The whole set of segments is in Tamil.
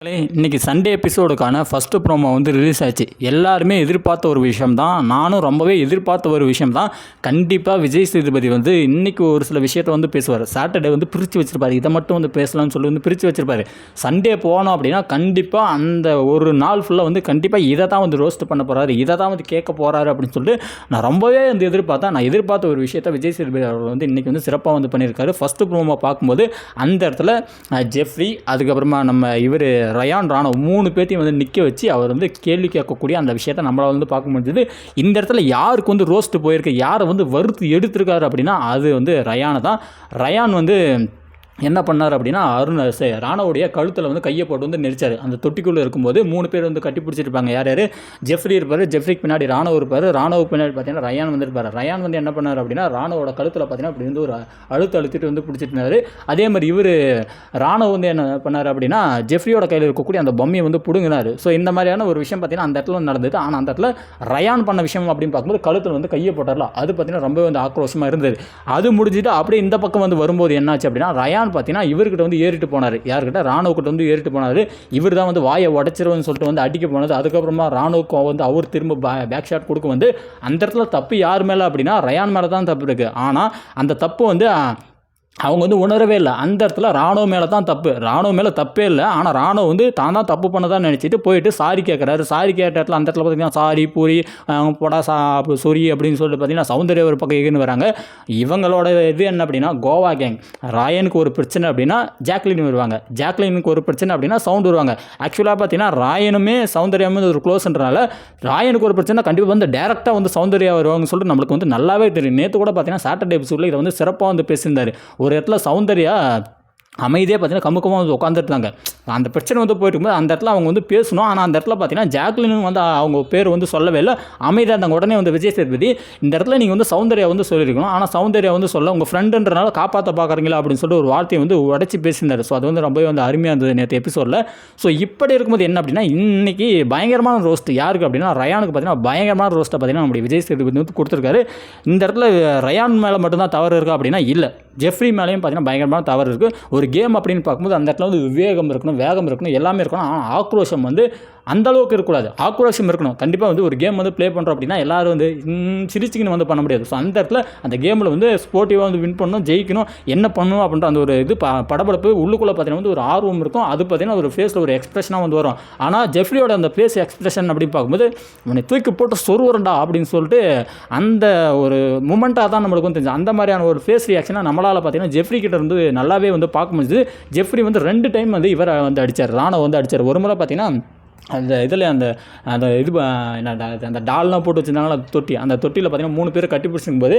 இன்னைக்கு சண்டே எபிசோடுக்கான ஃபஸ்ட்டு ப்ரோமோ வந்து ரிலீஸ் ஆச்சு. எல்லாருமே எதிர்பார்த்த ஒரு விஷயம் தான் நானும் ரொம்பவே எதிர்பார்த்த ஒரு விஷயம் தான் கண்டிப்பாக விஜய் சேதுபதி வந்து இன்னைக்கு ஒரு சில விஷயத்தை வந்து பேசுவார். சாட்டர்டே வந்து பிரித்து வச்சுருப்பார். இதை மட்டும் வந்து பேசலாம்னு சொல்லி வந்து பிரித்து வச்சிருப்பாரு. சண்டே போனோம் அப்படின்னா கண்டிப்பாக அந்த ஒரு நாள் ஃபுல்லாக வந்து கண்டிப்பாக இதை தான் வந்து ரோஸ்ட் பண்ண போகிறாரு இதை தான் வந்து கேட்க போகிறாரு அப்படின்னு சொல்லிட்டு நான் ரொம்பவே வந்து எதிர்பார்த்தேன். நான் எதிர்பார்த்த ஒரு விஷயத்தை விஜய் சேதுபதி அவர்கள் வந்து இன்றைக்கி வந்து சிறப்பாக வந்து பண்ணியிருக்காரு. ஃபஸ்ட்டு ப்ரோமோ பார்க்கும்போது அந்த இடத்துல ஜெஃப்ரி அதுக்கப்புறமா நம்ம இவர் ரயான் ராணோ மூணு பேர்த்தையும் வந்து நிற்க வச்சு அவர் வந்து கேள்வி கேட்கக்கூடிய அந்த விஷயத்தை நம்மளால் வந்து பார்க்க முடிஞ்சது. இந்த இடத்துல யாருக்கு வந்து ரோஸ்ட்டு போயிருக்கு? யாரை வந்து வறுத்து எடுத்திருக்காரு அப்படின்னா அது வந்து ரயானை தான். ரயான் வந்து என்ன பண்ணார் அப்படின்னா அருண் சே ராணாவுடைய கழுத்தில் வந்து கையை போட்டு வந்து நெரிச்சார். அந்த தொட்டிக்குள்ளே இருக்கும்போது மூணு பேர் வந்து கட்டி பிடிச்சிருப்பாங்க. யார் யார்? ஜெஃப்ரி இருப்பார் ஜெஃப்ரிக்கு பின்னாடி ராணுவ இருப்பார். ராணுவுக்கு பின்னாடி பார்த்தீங்கன்னா ரயான் வந்து இருப்பார். ரயான் வந்து என்ன பண்ணார் அப்படின்னா ராணுவோட கழுத்தில் பார்த்தீங்கன்னா அப்படி வந்து ஒரு அழுத்து அழுத்திட்டு வந்து பிடிச்சிட்டு அதே மாதிரி இவர் ராணுவ வந்து என்ன பண்ணார் அப்படின்னா ஜெஃப்ரியோட கையில் இருக்கக்கூடிய அந்த பொம்மையை வந்து பிடுங்கினார். ஸோ இந்த மாதிரியான ஒரு விஷயம் பார்த்தீங்கன்னா அந்த இடத்துல நடந்தது. ஆனால் அந்த இடத்துல ரயான் பண்ண விஷயம் அப்படின்னு பார்க்கும்போது கழுத்தில் வந்து கையை போட்டார்ல. அது பார்த்தீங்கன்னா ரொம்பவே வந்து ஆக்ரோஷமாக இருந்தது. அது முடிஞ்சுட்டு அப்படியே இந்த பக்கம் வந்து வரும்போது என்னாச்சு அப்படின்னா ரயான் பார்த்தீங்கன்னா இவர்கிட்ட வந்து ஏறிட்டு போனார். யார்கிட்ட? ராணுவக்கிட்ட வந்து ஏறிட்டு போனார். இவர் தான் வந்து வாயை உடச்சிருவன்னு சொல்லிட்டு வந்து அடிக்க போனது. அதுக்கப்புறமா ராணுவுக்கு வந்து அவர் திரும்ப பேக் ஷாட் கொடுக்க வந்து அந்த இடத்துல தப்பு யார் மேலே அப்படின்னா ரயான் மேலே தான் தப்பு இருக்குது ஆனால் அந்த தப்பு வந்து அவங்க வந்து உணரவே இல்லை. அந்த இடத்துல ராணுவ மேலே தான் தப்பு. ராணுவ மேலே தப்பே இல்லை. ஆனால் ராணுவ வந்து தான் தான் தப்பு பண்ணதான் நினச்சிட்டு போயிட்டு சாரி கேட்குறாரு சாரி கேட்ட இடத்துல அந்த இடத்துல பார்த்தீங்கன்னா சாரி பூரி அஹ், போடா சா சொரி அப்படின்னு சொல்லிட்டு பார்த்தீங்கன்னா சௌந்தர்யா ஒரு பக்கம் எகுன்னு வராங்க. இவங்களோட இது என்ன அப்படின்னா கோவா கேங் ராயனுக்கு ஒரு பிரச்சனை அப்படின்னா ஜாக்லின் வருவாங்க. ஜாக்லினுக்கு ஒரு பிரச்சனை அப்படின்னா சவுண்ட் வருவாங்க. ஆக்சுவலாக பார்த்தீங்கன்னா ராயனுமே சௌந்தர்யாமே ஒரு க்ளோஸ்ன்றனால ராயனுக்கு ஒரு பிரச்சனை கண்டிப்பாக வந்து டேரெக்டாக வந்து சௌந்தர்யா வருவாங்கன்னு சொல்லிட்டு நம்மளுக்கு வந்து நல்லாவே தெரியும். நேற்று கூட பார்த்தீங்கன்னா சாட்டர்டே எபிசோடில் இதை வந்து சிறப்பாக வந்து பேசியிருந்தார். ஒரு இடத்துல சௌந்தர்யா அமைதியாக பார்த்தீங்கன்னா கமுக்கமாக வந்து உட்காந்துருந்தாங்க அந்த பிரச்சனை வந்து போயிட்டு அந்த இடத்துல அவங்க வந்து பேசணும். ஆனால் அந்த இடத்துல பார்த்தீங்கன்னா ஜாக்லின் வந்து அவங்க பேர் வந்து சொல்லவே இல்லை. அமைதியாக இருந்தாங்க. உடனே வந்து விஜய் சேதுபதி இந்த இடத்துல நீங்கள் வந்து சௌந்தர்யா வந்து சொல்லியிருக்கணும். ஆனால் சௌந்தர்யா வந்து சொல்ல உங்கள் ஃப்ரெண்டுன்றனால காப்பாற்ற பார்க்குறீங்களா அப்படின்னு சொல்லிட்டு ஒரு வார்த்தையை வந்து உடச்சி பேசியிருந்தார். ஸோ அது வந்து ரொம்பவே வந்து அருமையாக இருந்தது நேற்று எபிசோடில் ஸோ இப்படி இருக்கும்போது என்ன அப்படின்னா இன்றைக்கி பயங்கரமான ரோஸ்ட் யாருக்கு அப்படின்னா ரயானுக்கு பார்த்தீங்கன்னா பயங்கரமான ரோஸ்ட்டை பார்த்தீங்கன்னா நம்முடைய விஜய் சேதுபதி வந்து கொடுத்துருக்காரு. இந்த இடத்துல ரயான் மேலே மட்டும்தான் தவறு இருக்கா அப்படின்னா இல்லை. ஜெஃப்ரி மேலேயும் பார்த்தீங்கன்னா பயங்கரமான தவறு இருக்குது ஒரு கேம் அப்படின்னு பார்க்கும்போது அந்த இடத்துல வந்து விவேகம் இருக்கணும் வேகம் இருக்கணும் எல்லாமே இருக்கணும். ஆனால் ஆக்ரோஷம் வந்து அந்த அளவுக்கு இருக்கக்கூடாது ஆக்ரோஷம் இருக்கணும். கண்டிப்பாக வந்து ஒரு கேம் வந்து ப்ளே பண்ணுறோம் அப்படின்னா எல்லோரும் வந்து சிரிச்சிக்கின்னு வந்து பண்ண முடியாது. ஸோ அந்த இடத்துல அந்த கேமில் வந்து ஸ்போர்ட்டிவாக வந்து வின் பண்ணணும் ஜெயிக்கணும் என்ன பண்ணணும் அப்படின்ற அந்த ஒரு இது ப படபடப்பு உள்ளுக்குள்ளே பார்த்தீங்கன்னா வந்து ஒரு ஆர்வம் இருக்கும். அது பார்த்தீங்கன்னா ஒரு ஃபேஸில் ஒரு எக்ஸ்பிரஷனாக வந்து வரும். ஆனால் ஜெஃப்ரியோட அந்த ஃபேஸ் எக்ஸ்பிரஷன் அப்படின்னு பார்க்கும்போது உன்னை தூக்கி போட்டு சொருவரண்டா? அப்படின்னு சொல்லிட்டு அந்த ஒரு மூமெண்ட்டாக தான் நம்மளுக்கு வந்து தெரிஞ்சு அந்த மாதிரியான ஒரு ஃபேஸ் ரியாக்ஷனாக நம்மளால் பார்த்தீங்கன்னா ஜெஃப்ரி கிட்ட இருந்து நல்லாவே வந்து பார்க்க முடிஞ்சது. ஜெஃப்ரி வந்து ரெண்டு டைம் வந்து இவரை வந்து அடித்தார் ராணா வந்து அடித்தார் ஒரு முறை பார்த்தீங்கன்னா அந்த இதில் அந்த அந்த இது என்ன அந்த டால்லாம் போட்டு வச்சுருந்தாங்களா அந்த தொட்டி. அந்த தொட்டியில் பார்த்தீங்கன்னா மூணு பேர் கட்டி பிடிச்சிருக்கும் போது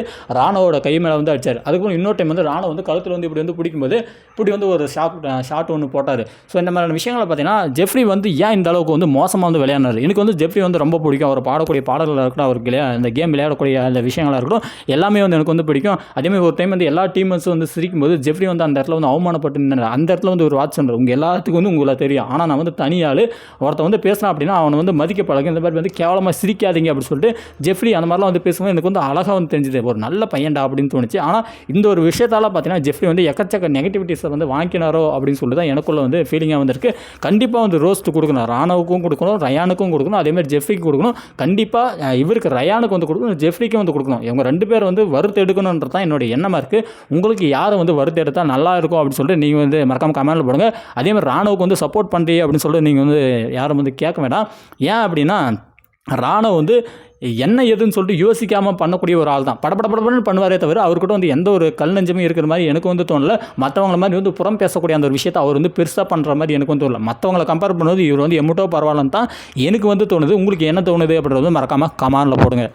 கை மேலே வந்து அடிச்சார். அதுக்கப்புறம் இன்னொரு டைம் வந்து ராணுவ வந்து கழுத்தில் வந்து இப்படி வந்து பிடிக்கும்போது இப்படி வந்து ஒரு ஷாட் ஷாட் ஒன்று போட்டார். ஸோ இந்த மாதிரியான விஷயங்களை பார்த்தீங்கன்னா ஜெஃப்ரி வந்து ஏன் இந்த அளவுக்கு வந்து மோசமாக வந்து விளையாடினார்? எனக்கு வந்து ஜெஃப்ரி வந்து ரொம்ப பிடிக்கும். அவர் பாடக்கூடிய பாடல்களாக இருக்கட்டும் அவருக்கு விளையா இந்த கேம் விளையாடக்கூடிய அந்த விஷயங்களாக இருக்கட்டும் எல்லாமே வந்து எனக்கு வந்து பிடிக்கும். அதேமாதிரி ஒரு டைம் வந்து எல்லா டீமர்ஸும் வந்து சிரிக்கும்போது ஜெஃப்ரி வந்து அந்த இடத்துல வந்து அவமானப்பட்டு அந்த இடத்துல வந்து ஒரு வாட்ச் சென்டர் உங்கள் எல்லாத்துக்கும் வந்து உங்களை தெரியும். ஆனால் நான் வந்து தனியாள் ஒருத்த வந்து பேசினா அப்படின்னா அவனை வந்து மதிக்க பழகும். இந்த மாதிரி வந்து கேவலமாக சிரிக்காதீங்க அப்படின்னு சொல்லிட்டு ஜெஃப்ரி அந்த மாதிரிலாம் வந்து பேசும்போது எனக்கு வந்து அழகாக வந்து தெரிஞ்சுது. ஒரு நல்ல பையன்டா அப்படின்னு தோணுச்சு. ஆனால் இந்த ஒரு விஷயத்தால் பார்த்தீங்கன்னா ஜெஃப்ரி வந்து எக்கச்சக்க நெகட்டிவிட்டிஸை வந்து வாங்கினாரோ அப்படின்னு சொல்லி தான் எனக்குள்ள வந்து ஃபீலிங்காக வந்திருக்கு. கண்டிப்பாக வந்து ரோஸ்ட் கொடுக்கணும். ராணவுக்கும் கொடுக்கணும் ரயானுக்கும் கொடுக்கணும். அதேமாதிரி ஜெஃப்ரிக்கு கொடுக்கணும். கண்டிப்பாக இவருக்கு ரயானுக்கு வந்து கொடுக்கணும் ஜெஃப்ரிக்கும் வந்து கொடுக்கணும். இவங்க ரெண்டு பேர் வந்து வறுத்து எடுக்கணுன்றது தான் என்னோட எண்ணமாக இருக்குது உங்களுக்கு யாரை வந்து வறுத்து எடுத்தால் நல்லா இருக்கும் அப்படின்னு சொல்லிட்டு நீங்கள் வந்து மறக்காம கமெண்ட்டில் போடுங்க. அதேமாதிரி ராணுவுக்கு வந்து சப்போர்ட் பண்ணுறீங்க அப்படின்னு சொல்லிட்டு நீங்கள் வந்து யாரும் வந்து கேட்க வேண்டாம். ஏன் அப்படின்னா ராணுவ வந்து என்ன ஏதுன்னு சொல்லிட்டு யோசிக்காமல் பண்ணக்கூடிய ஒரு ஆள் தான் படபட படபடன்னு பண்ணுவாரே தவிர அவர்கிட்ட வந்து எந்த ஒரு கல் நெஞ்சமும் இருக்கிற மாதிரி எனக்கு வந்து தோணல. மற்றவங்கள மாதிரி வந்து புறம் பேசக்கூடிய அந்த ஒரு விஷயத்தை அவர் வந்து பெருசாக பண்ணுற மாதிரி எனக்கு வந்து தோணல. மற்றவங்கள கம்பேர் பண்ணுவது இவர் வந்து எம்முட்டோ பரவாயில்லன்னு தான் எனக்கு வந்து தோணுது. உங்களுக்கு என்ன தோணுது அப்படின்றது மறக்காமல் கமானில் போடுங்க.